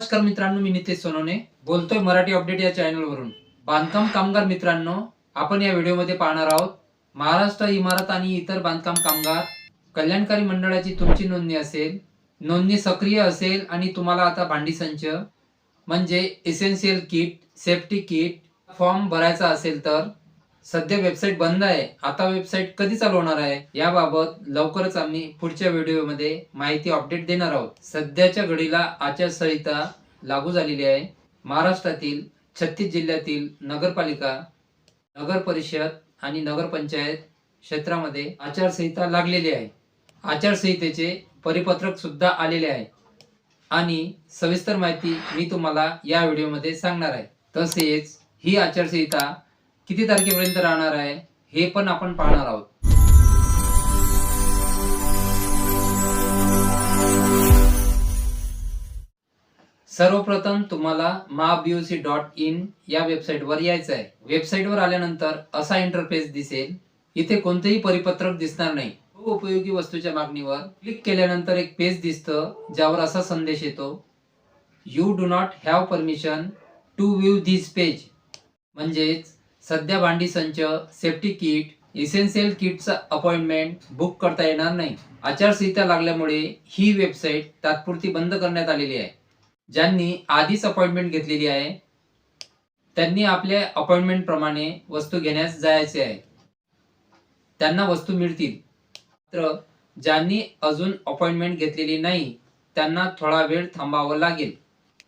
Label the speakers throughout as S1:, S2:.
S1: नमस्कार मित्रांनो मी नितेश सोनवणे. बोलतोय मराठी अपडेट या चॅनलवरून बांधकाम कामगार मित्रांनो आपण या व्हिडिओमध्ये पाहणार आहोत महाराष्ट्र इमारत आणि इतर बांधकाम कामगार कल्याणकारी मंडळाची तुमची नोंदणी असेल नोंदणी सक्रिय असेल आणि तुम्हाला आता भांडी संच म्हणजे essential kit safety kit form भरायचा असेल तर सध्या वेबसाईट बंद आहे. आता वेबसाईट कधी चालू होणार आहे? याबाबत लवकरच आम्ही पुढच्या व्हिडिओमध्ये माहिती अपडेट देणार आहोत. सध्याच्या घडीला आचारसंहिता लागू झालेली आहे. महाराष्ट्रातील छत्तीस जिल्ह्यातील नगरपालिका नगर परिषद आणि नगरपंचायत क्षेत्रामध्ये आचारसंहिता लागलेली आहे. आचारसंहितेचे परिपत्रक सुद्धा आलेले आहे. आणि सविस्तर माहिती मी तुम्हाला या व्हिडिओमध्ये सांगणार आहे. तसेच ही आचारसंहिता किती तारखेपर्यंत राहणार आहे हे पण आपण पाहणार आहोत. सर्वप्रथम तुम्हाला महाबीओसी डॉट इन या वेबसाईटवर यायचं आहे. वेबसाईटवर आल्यानंतर असा इंटरफेस दिसेल. इथे कोणतेही परिपत्रक दिसणार नाही. उपयोगी वस्तूच्या मागणीवर क्लिक केल्यानंतर एक पेज दिसतं ज्यावर असा संदेश येतो you do not have permission to view this page म्हणजेच सध्या भांडी संच सेफ्टी किट इसेन्शियल किटचा अपॉइंटमेंट बुक करता येणार नाही. आचारसंहिता लागल्यामुळे ही वेबसाईट तात्पुरती बंद करण्यात आलेली आहे. ज्यांनी आधीच अपॉइंटमेंट घेतलेली आहे त्यांनी आपल्या अपॉइंटमेंटप्रमाणे वस्तू घेण्यास जायचे आहे. त्यांना वस्तू मिळतील. मात्र ज्यांनी अजून अपॉइंटमेंट घेतलेली नाही त्यांना थोडा वेळ थांबावं लागेल.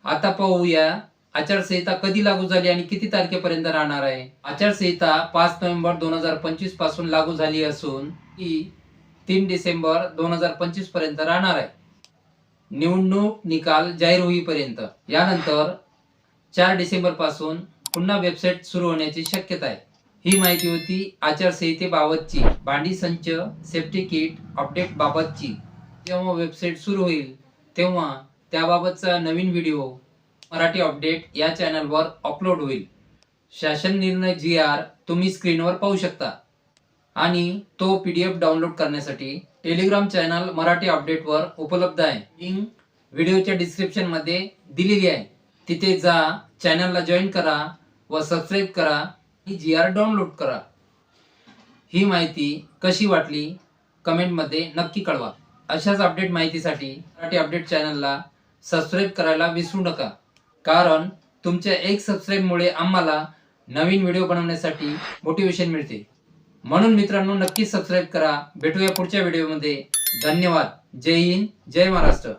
S1: आता पाहूया आचारसंहिता कधी लागू झाली आणि किती तारखेपर्यंत राहणार आहे? आचारसंहिता पाच नोव्हेंबर दोन हजार पंचवीसपासून लागू झाली असून ती तीन डिसेंबर दोन हजार पंचवीसपर्यंत राहणार आहे. निवडणूक निकाल जाहीर होईपर्यंत. यानंतर चार डिसेंबरपासून पुन्हा वेबसाईट सुरू होण्याची शक्यता आहे. ही माहिती होती आचारसंहितेबाबतची. भांडी संच सेफ्टी किट अपडेट बाबतची. जेव्हा वेबसाईट सुरू होईल तेव्हा त्याबाबतचा नवीन व्हिडिओ मराठी अपडेट या चॅनलवर अपलोड होईल. शासन निर्णय जी आर तुम्ही स्क्रीनवर पाहू शकता. आणि तो पी डी एफ डाउनलोड करण्यासाठी टेलिग्राम चॅनल मराठी अपडेटवर उपलब्ध आहे. लिंक व्हिडिओच्या डिस्क्रिप्शनमध्ये दिलेली आहे. तिथे जा चॅनलला जॉईन करा व सबस्क्राईब करा ही जी आर डाउनलोड करा. ही माहिती कशी वाटली? कमेंटमध्ये नक्की कळवा. अशाच अपडेट माहितीसाठी मराठी अपडेट चॅनलला सबस्क्राईब करायला विसरू नका. कारण तुमच्या एक सबस्क्राईबमुळे आम्हाला नवीन व्हिडिओ बनवण्यासाठी मोटिवेशन मिळते. म्हणून मित्रांनो नक्की सबस्क्राईब करा. भेटूया पुढच्या व्हिडिओमध्ये धन्यवाद. जय हिंद. जय महाराष्ट्र.